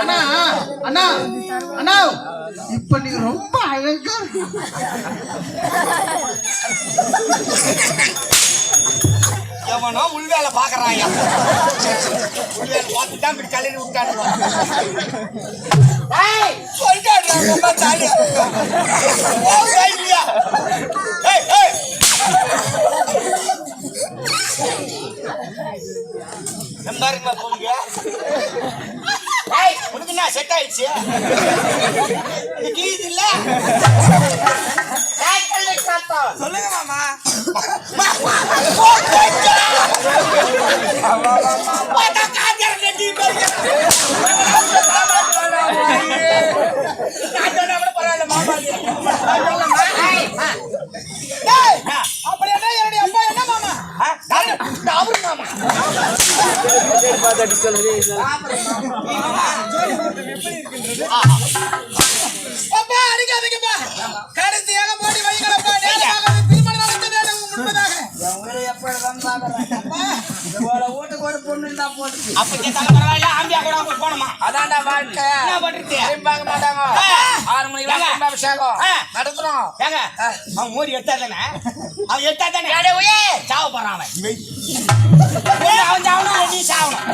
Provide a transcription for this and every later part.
அண்ணா அண்ணா அண்ணா. இப்ப நீ ரொம்ப அழகா இருக்கு. எவனோ உள்வேலை பாக்குறான் உள்வேலை பார்த்து இப்படி கல்லறி விட்டானுங்க ஏய், சொல்லிட்டாடுடா, இல்லையா? ஏய், ஏய். ஏய், உனக்கு என்ன செட் ஆயிடுச்சு? இது கிழியுது இல்ல. சொல்லுங்க மாமா. பரவாயில்ல, மாமா இது. ஏய், ஆ. டேய், அப்படி என்ன என்னுடைய அப்பா என்ன மாமா ஆ, நானு, இந்த அவரு மாமா அப்பா. அடிக்காதீங்கப்பா கடைசியாக மோடி வைங்களப்பா நேரமாக திருமணம் நடத்த வேண்டும் முன்பதாக. அப்ப. கேட்டாங்க பரவாயில்ல ஆம்பியா கூட அவங்க போனோமா அதான்டா வாழ்க்கை. என்ன பண்றது? பார்க்க மாட்டாங்க. ஆ. ஆறு மணிக்கு ஏங்க? கும்பாபிஷேகம் ஆ. நடத்துறோம் ஏங்க. அவன் மோடி எடுத்தா தானே? அவன் எடுத்தா தானே? சாவ போறான் அவன். ஒண்ணு அவன் சாவணும் நீ சாவணும்.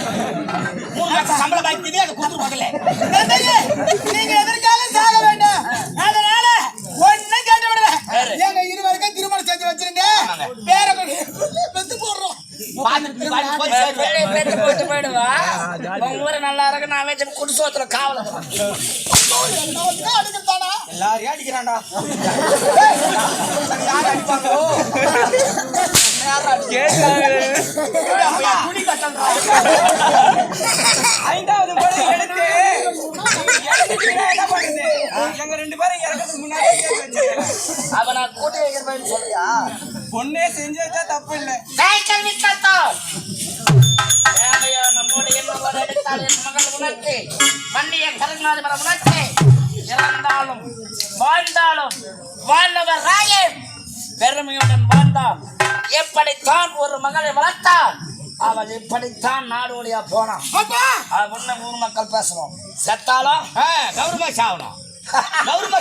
மூணு மாசம் சம்பளம் பாக்கிது அதை கொடுத்து முதல்ல நீங்க எதற்காக சாக வேண்டாம் அதனால ஒண்ணு கேட்டு விடல எங்க இருவருக்கும் திருமணம் செஞ்சு வச்சிருங்க வேற பெத்து போடுறோம். போட்டு போயிடுவா. உங்க ஊரு நல்லா இருக்கு நான் வச்சு குடிசோத்துல காவல எல்லாரையும் அடிக்கிறான்டா. யார் அடிப்பாங்களோ? ஐந்தாவது முறை எடுத்து என்ன பண்ணுது எங்க ரெண்டு பேரும் இறக்கிறதுக்கு முன்னாடி அவ நான் கூட்டி வைக்கிறேன் சொல்லியா பொண்ணே தப்பு இல்லை கல்வி கத்தோம் எடுத்தால் என் மகள் உனக்கு மன்னிய கருணாதி மரம் உனக்கு இறந்தாலும் வாழ்ந்தாலும் வாழ்ந்தவர் ராயன் பெருமையுடன் வாழ்ந்தான். எப்படித்தான் ஒரு மகளை வளர்த்தான்? அவள் இப்படித்தான் நாடோடியா போனான். அப்பா! அது முன்ன ஊர் மக்கள் பேசுறோம் செத்தாலும் கௌரவமா சாவணும் கௌரவமா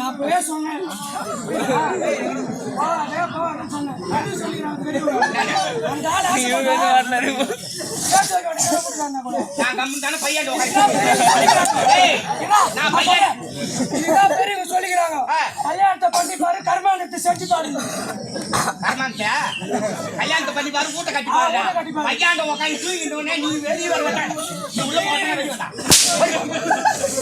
நான் அப்பவே சொன்னேன். சொல்லிக்கிறாங்க. கல்யாணத்தை பண்ணி பாரு கர்மானத்தை செஞ்சு பாருங்க கர்மாந்தியா? கல்யாணத்தை பண்ணி பாரு, கட்டி கட்டி தூங்கிட்டு நீ வெளியே வர மாட்ட. நீ உள்ள போட்டா வெளியே வந்தா.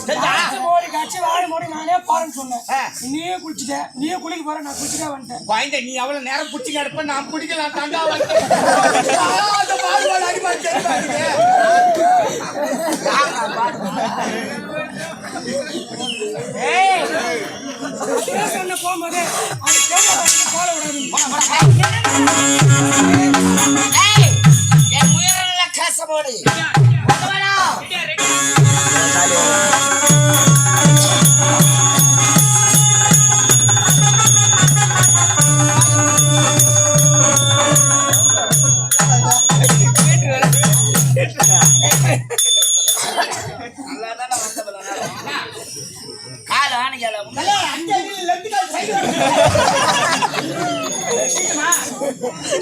சரிதா? காய்ச்சி மோடி காய்ச்சி வாழை மோடி நானே பாருன்னு சொன்னேன். ஆ. நீயே குளிச்சுட்ட. நீயே குளிக்க போற நான் குளிச்சுட்டே வந்துட்டேன். குழந்தை, நீ அவ்வளவு நேரம் புடிச்சு கிடப்ப நான் பிடிக்கலாம் தாண்டா சொன்ன போகும்போது அது போல விடாது உயிரிழந்த கேசமோடி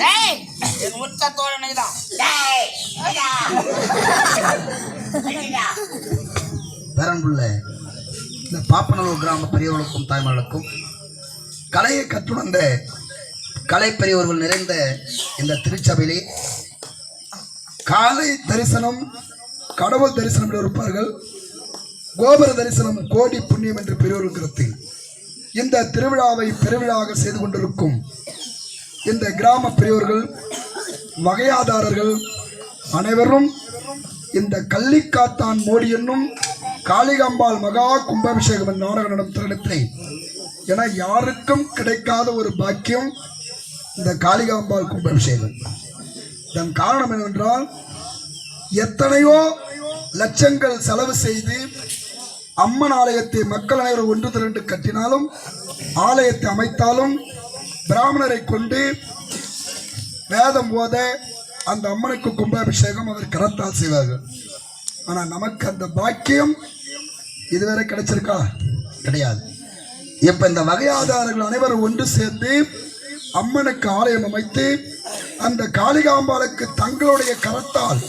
டேய் என் முத்த தோழனை தான் டேய் ஐயா. ஐயா. பேரன்புள்ள இந்த பாப்பநல்லூர் கிராம பெரியவர்களுக்கும் தாய்மார்களுக்கும் கலையை கற்றுணர்ந்த கலை பெரியவர்கள் நிறைந்த இந்த திருச்சபையிலே காலை தரிசனம் கடவுள் தரிசனம் என்று இருப்பார்கள் கோபுர தரிசனம் கோடி புண்ணியம் என்று பெரியவர்கள் கருத்து இந்த திருவிழாவை பெருவிழாவாக செய்து கொண்டிருக்கும் இந்த கிராம பெரியவர்கள் வகையாதாரர்கள் அனைவரும் இந்த கள்ளிக்காத்தான் மோடி என்னும் காளிகாம்பாள் மகா கும்பாபிஷேகம் நாடகம் நடத்தும் இடத்திலே என யாருக்கும் கிடைக்காத ஒரு பாக்கியம் இந்த காளிகாம்பாள் கும்பாபிஷேகம். இதன் காரணம் என்னவென்றால் எத்தனையோ லட்சங்கள் செலவு செய்து அம்மன் ஆலயத்தை மக்கள் அனைவரும் ஒன்று திரண்டு கட்டினாலும் ஆலயத்தை அமைத்தாலும் பிராமணரை கொண்டு வேதம் போத அந்த அம்மனுக்கு கும்பாபிஷேகம் அவர் கரத்தால் செய்வார்கள். ஆனால் நமக்கு அந்த பாக்கியம் இதுவரை கிடைச்சிருக்கா? கிடையாது. இப்போ இந்த வகையாதாரர்கள் அனைவரும் ஒன்று சேர்ந்து அம்மனுக்கு ஆலயம் அமைத்து அந்த காளிகாம்பாளுக்கு தங்களுடைய கரத்தால்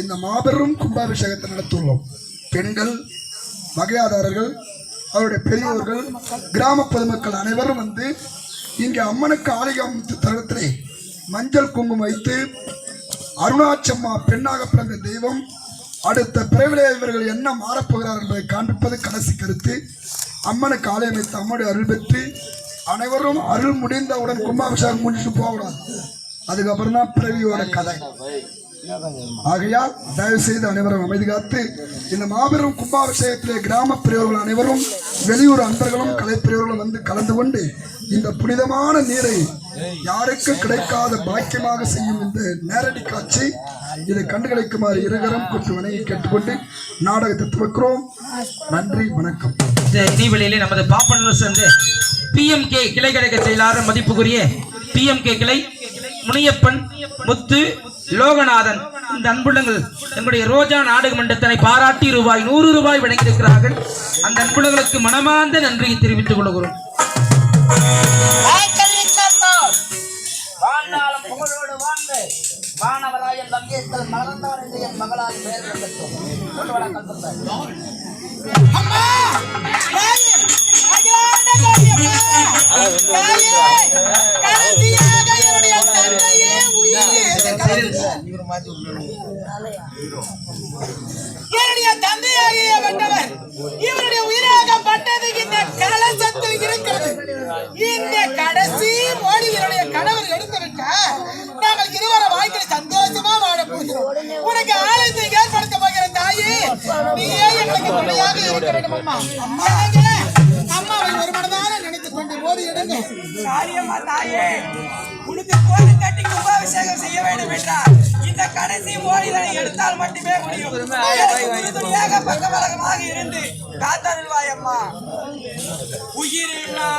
இந்த மாபெரும் கும்பாபிஷேகத்தை நடத்தியுள்ளோம். பெண்கள் வகையாதாரர்கள் அவருடைய பெரியவர்கள் கிராம பொதுமக்கள் அனைவரும் வந்து இங்கே அம்மனுக்கு ஆலயம் தருணத்திலே மஞ்சள் குங்குமம் வைத்து அருணாச்சம்மா பெண்ணாக பிறந்த தெய்வம் அடுத்த பிறவிலே இவர்கள் என்ன மாறப்போகிறார் என்பதை காண்பிப்பது கடைசி கருத்து. அம்மனுக்கு ஆலயம் வைத்து அம்மனுடைய அருள் பெற்று அனைவரும் அருள் முடிந்தவுடன் கும்பாபிஷேகம் முடிச்சுட்டு போகக்கூடாது. அதுக்கப்புறம் தான் பிறவியோட கதை. ஆகையால் தயவு செய்து அனைவரும் அமைதி காத்து இந்த மாபெரும் கும்பாபிஷேகத்திலே கிராம பிரிவுகள் அனைவரும் வெளியூர் அன்பர்களும் கலைப்பிரியவர்களும் வந்து கலந்து கொண்டு இந்த புனிதமான நீரை யாருக்கும் கிடைக்காத பாக்கியமாக செய்யும் இந்த நேரடி காட்சி இதை கண்டுகளிக்குமாறு இருகரம் கொஞ்சம் வணங்கி கேட்டுக்கொண்டு நாடகத்தை துவக்கிறோம். நன்றி வணக்கம். இந்த இடைவெளியிலே நமது பாப்பனூர் சேர்ந்து பிஎம்கே கிளை கழக செயலாளர் மதிப்புக்குரிய பிஎம்கே கிளை முனியப்பன் முத்து லோகநாதன் இந்த அன்புள்ளங்கள் எங்களுடைய ரோஜா நாடக மன்றத்தினை பாராட்டி ரூபாய் நூறு ரூபாய் வழங்கியிருக்கிறார்கள். அந்த அன்புள்ளங்களுக்கு மனமார்ந்த நன்றியை தெரிவித்துக் கொள்கிறோம். வானவராயன் லங்கேஸ்வரன் மறந்தவர் என்று என் மகளால் பெயர் பெற்றோம் கொண்டு வணக்கம் சொல்றேன் அம்மா! என்னுடைய தந்தையாகிய வந்தவர் இவருடைய உயிராக பட்டது இந்த கலசத்தில் இருக்கிறது. இந்த கடைசி மோடி என்னுடைய கணவர் எடுத்து விட்டார் நாங்கள் இருவரும் வாழ்க்கையில் சந்தோஷமா வாழ போகிறோம் உனக்கு ஆலயத்தை ஏற்படுத்த போகிற தாயே நீயே எங்களுக்கு துணையாக இருக்க வேண்டும் அம்மா. அம்மா அம்மாவை ஒரு மனதார நினைத்துக் கொண்டு ஓடி எடுங்க. காரியமா தாயே. உனக்கு கோயில் கட்டி கும்பாபிஷேகம் செய்ய வேண்டும் என்றால் இந்த கடைசி மோதிரை எடுத்தால் மட்டுமே முடியும். உறுதுணையாக பக்கபலகமாக இருந்து காத்தருள்வாய் அம்மா. உயிரில்லா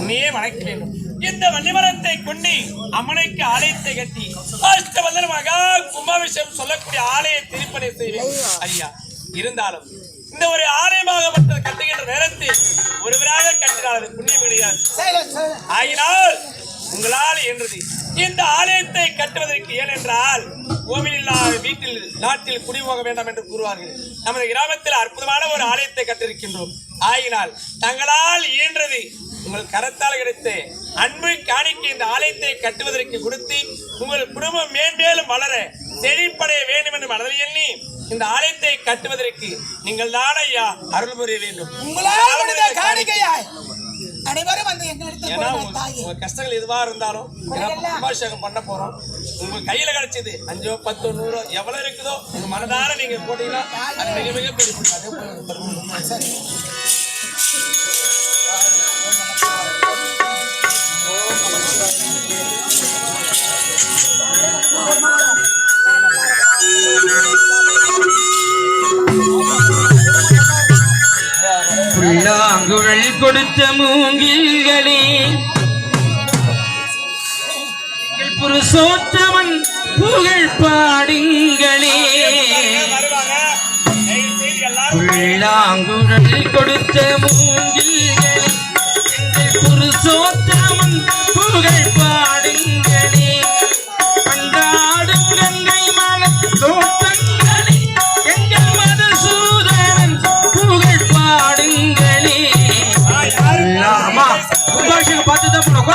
உன்னையே வணக்க வேண்டும். இந்த வன்னிமரத்தை கொண்டு அம்மனுக்கு ஆலயத்தை கட்டி அஷ்டவந்தன கும்பாபிஷேகம் சொல்லக்கூடிய ஆலய திருப்பணி செய்வேன். ஐயா இருந்தாலும் இந்த ஒரு ஆலயமாகப்பட்டது கட்டுகின்ற நேரத்தில் ஒருவராக கட்டினால் அது புண்ணியம் கிடையாது. ஆகினால் உங்களால் என்றது இந்த ஆலயத்தை கட்டுவதற்கு ஏனென்றால் கோவில் இல்லாத வீட்டில் நாட்டில் குடிபோக வேண்டாம் என்று கூறுவார்கள். நமது கிராமத்தில் அற்புதமான ஒரு ஆலயத்தை கட்டிருக்கின்றோம். ஆகினால் தங்களால் இயன்றது உங்கள் கரத்தால் கிடைத்த அன்பு காணிக்கை இந்த ஆலயத்தை கட்டுவதற்கு கொடுத்து உங்கள் குடும்பம் மேன்மேலும் வளர செழிப்படைய வேண்டும் என்று மனதில் எண்ணி இந்த ஆலயத்தை கட்டுவதற்கு நீங்கள் தான் ஐயா அருள் புரிய வேண்டும். அனைவரும் தாயே உங்க கஷ்டங்கள் எதுவா இருந்தாலும் கும்பாபிஷேகம் பண்ண போறோம். உங்க கையில கிடைச்சது அஞ்சோ பத்தோ நூறோ எவ்வளவு இருக்குதோ உங்க மனதார நீங்க போட்டீங்கன்னா அது மிக மிக பெரிய புல்லாங்குழல் கொடுத்த மூங்கில்களே. எங்கள் புருஷோத்தமன் புகழ் பாடுங்களே. புல்லாங்குழல் கொடுத்த மூங்கில்களே எங்கள் புருஷோத்தமன் புகழ் பாடுங்களே. பண்டாடும் கங்கை மலர் தோட்டங்களே எங்கள் மதசூதனன் புகழ் பாடுங்களே. பார்த்து தான் போனோம்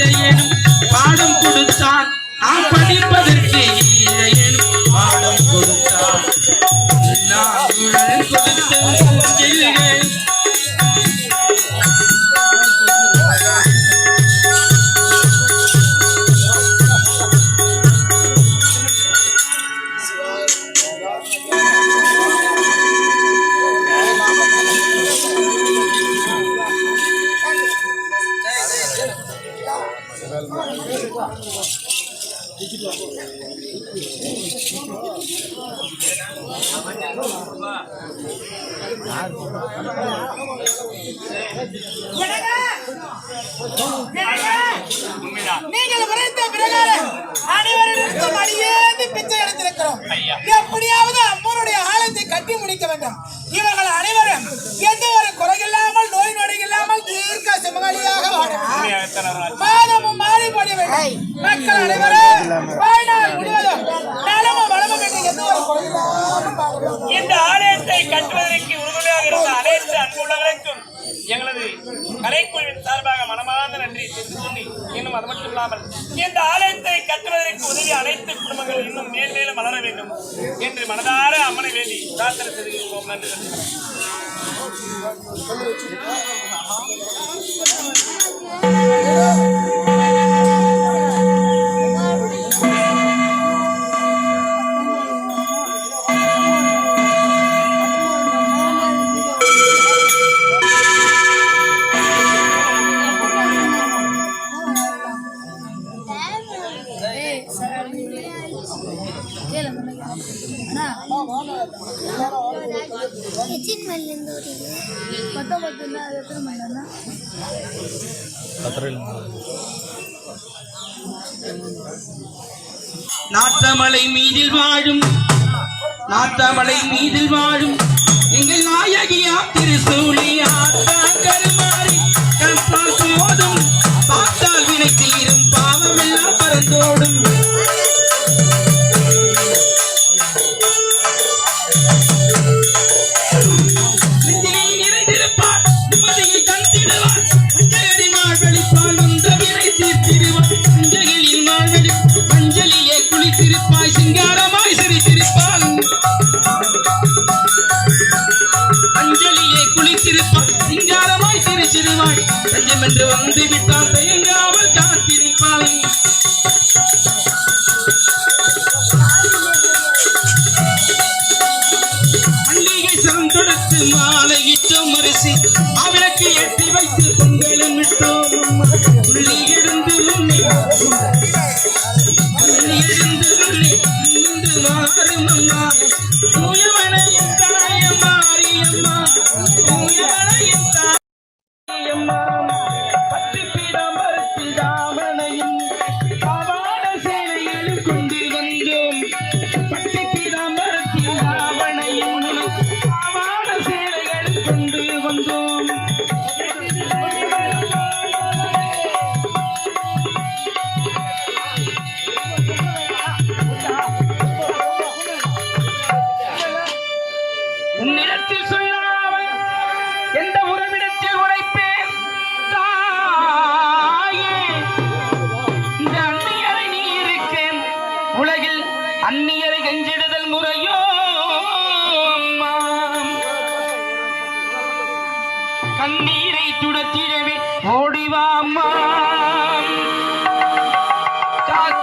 ஈழையனும் பாடம் கொடுத்தான். நாம் படிப்பதற்கு அடியேந்து பிச்சை எடுத்திருக்கிறோம். எப்படியாவது அம்மனுடைய ஆலயத்தை கட்டி முடிக்க வேண்டும் இவர்கள் அனைவரும் எந்த ஒரு குறையில்லாமல் நோய் நொடி இல்லாமல் தீர்க்க அருளாட்சி. மாதமும் மாறி படி வேண்டும் மக்கள் அனைவரும் வாழ்நாள் முழுவதும் நலமும் வளமும் என்று எந்த ஒரு குறையில்லாமல். இந்த ஆலயத்தை கட்டுவதற்கு உறுதுணையாக இருந்த அனைத்து அன்புள்ளவர்களுக்கும் எங்களது கலைக்குழுவின் சார்பாக மனமார்ந்த நன்றி இன்னும் அது மட்டும் இல்லாமல் இந்த ஆலயத்தை கட்டுவதற்கு உதவி அனைத்து குடும்பங்கள் இன்னும் மேல் மேலும் வளர வேண்டும் என்று மனதார அம்மனை வேண்டி பிரார்த்தனை செய்திருக்கிறோம் நன்றி நன்றி. நாட்டமலை மீதில் வாழும் நாட்டமலை மீதில் வாழும் எங்கள் நாயகியா திருசூலியா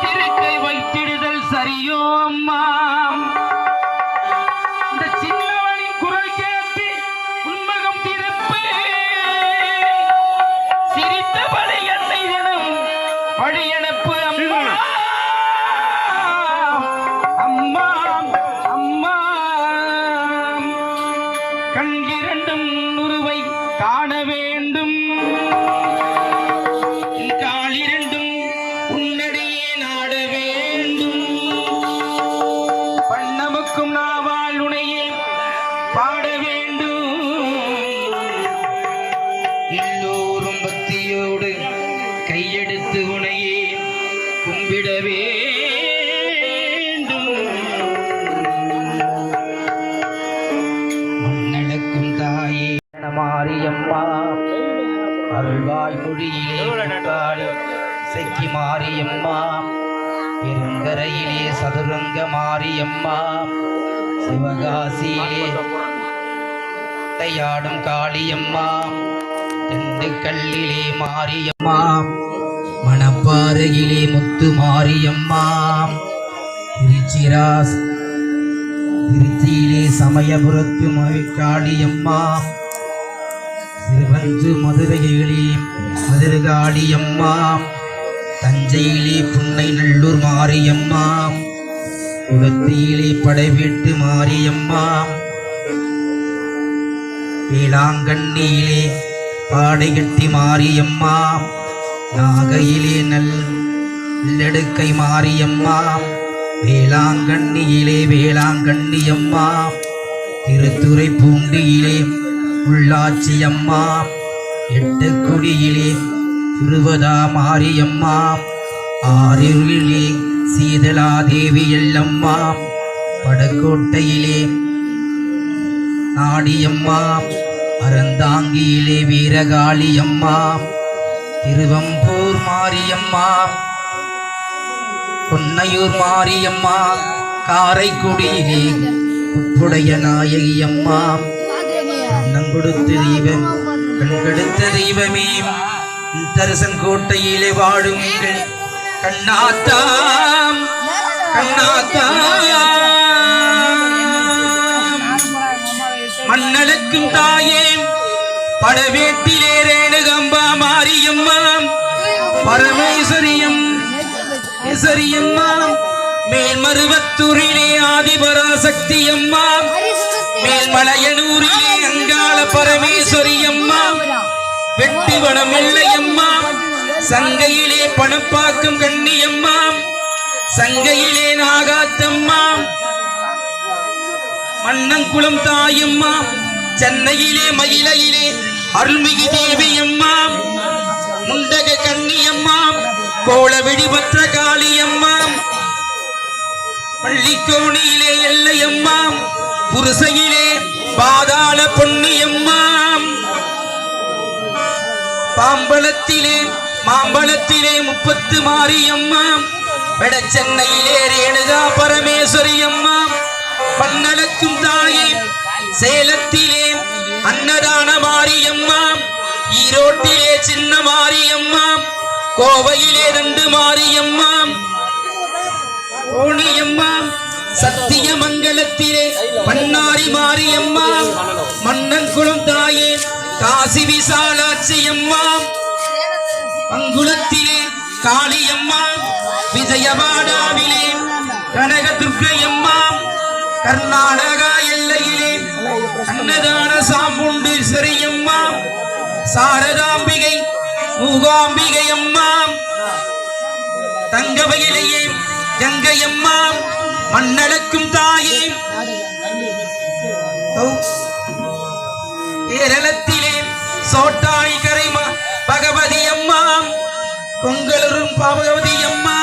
திருக்கை வைத்திடுதல் சரியோ அம்மா? மாரியம்மா அருள்வாய் மொழியிலே செக்கி மாரியம்மா பெருங்கரையிலே சதுரங்க மாரியம்மா சிவகாசியிலே தையாடும் காளியம்மா. திண்டுக்கல்லிலே மாரியம்மா. மணப்பாறையிலே முத்து மாரியம்மா. திருச்சிராஸ் திருச்சியிலே சமயபுரத்து மகிழ்காளியம்மா சிறுவஞ்சு மதுரையிலே அம்மாம் தஞ்சையிலே புன்னை நல்லூர் மாரியம்மாம் குளத்தியிலே படைவீட்டு மாரியம்மாம் வேளாங்கண்ணியிலே பாடைகட்டி மாரியம்மாம் நாகையிலே நல் நெடுக்கை மாரியம்மாம் வேளாங்கண்ணியிலே வேளாங்கண்ணியம்மாம் திருத்துறை பூண்டியிலே உள்ளாட்சியம்மா எட்டுக்குடியிலே திருவதா மாரியம்மா ஆரிருளிலே சீதலா தேவி எல்லம்மா படக்கோட்டையிலே நாடியம்மா அறந்தாங்கியிலே வீரகாளியம்மா திருவம்பூர் மாரியம்மா பொன்னையூர் மாரியம்மா காரைக்குடியிலே உப்புடைய நாயகியம்மா கண்ணம் கொடுத்த தெய்வம் கண் கெடுத்த தெய்வமே. தரிசன் கோட்டையிலே வாழும் கண்ணாத்தாம் கண்ணாத்தாம். மண்ணளக்கும் தாயே படவேட்டிலே ரேணுகம்பா மாரியம்மா பரமேஸ்வரியம் ஈஸ்வரியம்மா மேல்மருவத்தூரிலே ஆதிபராசக்தி அம்மா. மேல்மலையனூரிலே அங்காள பரமேஸ்வரி அம்மா வெட்டிவனம் எல்லையம்மா சங்கையிலே பணப்பாக்கும் கண்ணியம்மா. சங்கையிலே நாகாத்தம்மா. மன்னங்குளம் தாயம்மா. சென்னையிலே மயிலையிலே அருள்மிகு தேவியம்மா. முண்டக கண்ணியம்மா. கோல வெடிபற்ற காளியம்மா. பள்ளிக்கோணியிலே எல்லையம்மாம் புருசையிலே பாதாள பொன்னியம்மாம். பாம்பளத்திலே மாம்பழத்திலே முப்பத்து மாரியம்மா வடச்சென்னையிலே ரேணுகா பரமேஸ்வரி அம்மா பன்னளக்கும் தாயே சேலத்திலே அன்னதான மாரியம்மாம். ஈரோட்டிலே சின்ன மாரியம்மாம். கோவையிலே ரெண்டு மாரியம்மாம். மாரியம்மா கோணியம்மா சத்தியமங்கலத்திலே பன்னாரி மாரியம்மா மன்னன்குளம் தாயே காசி விசாலாட்சி அம்மா அங்குளத்திலே காளியம்மா விஜயவாடாவிலே கனக துர்க்கையம்மா கர்நாடகா எல்லையிலே அன்னதான சாமுண்டு சிறையம்மா சாரதாம்பிகை மூகாம்பிகை அம்மா தங்கவையிலேயே கங்கையம்மா மண்ணளக்கும் தாயே. கௌ- கேரளத்திலே சோட்டாய் கரைமா பகவதி அம்மா கொங்கலூரும் பகவதி அம்மா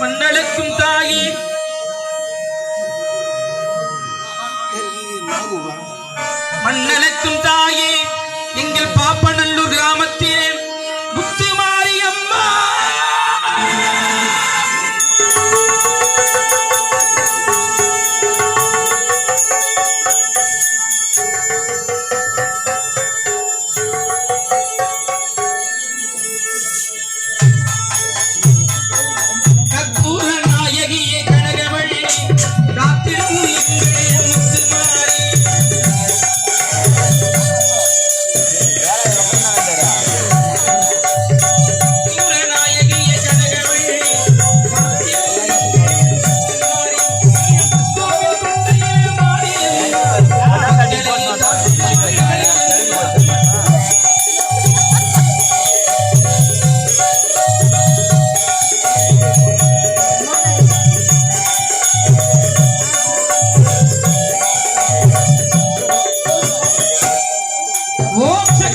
மண்ணளக்கும் தாயே. மண்ணளக்கும் தாயே. எங்கள் பாப்பநல்லூர் கிராமத்தில்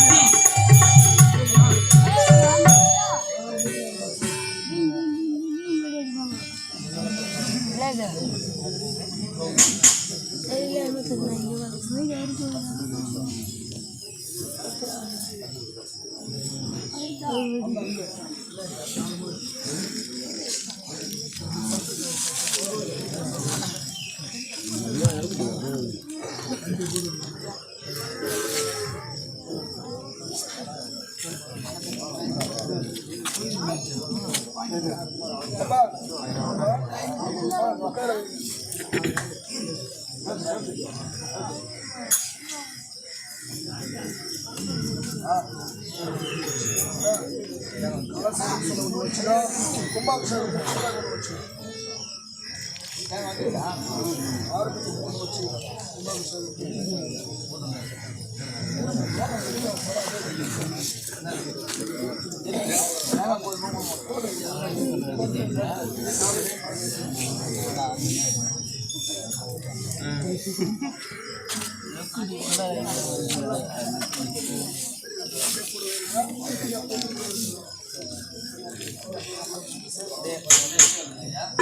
Merci. నరసింహస్వామి వచ్చిన కుంభాభిషేకం వచ్చిన ఆరుపతి వచ్చి కుంభాభిషేకం 네, 오늘 시간입니다.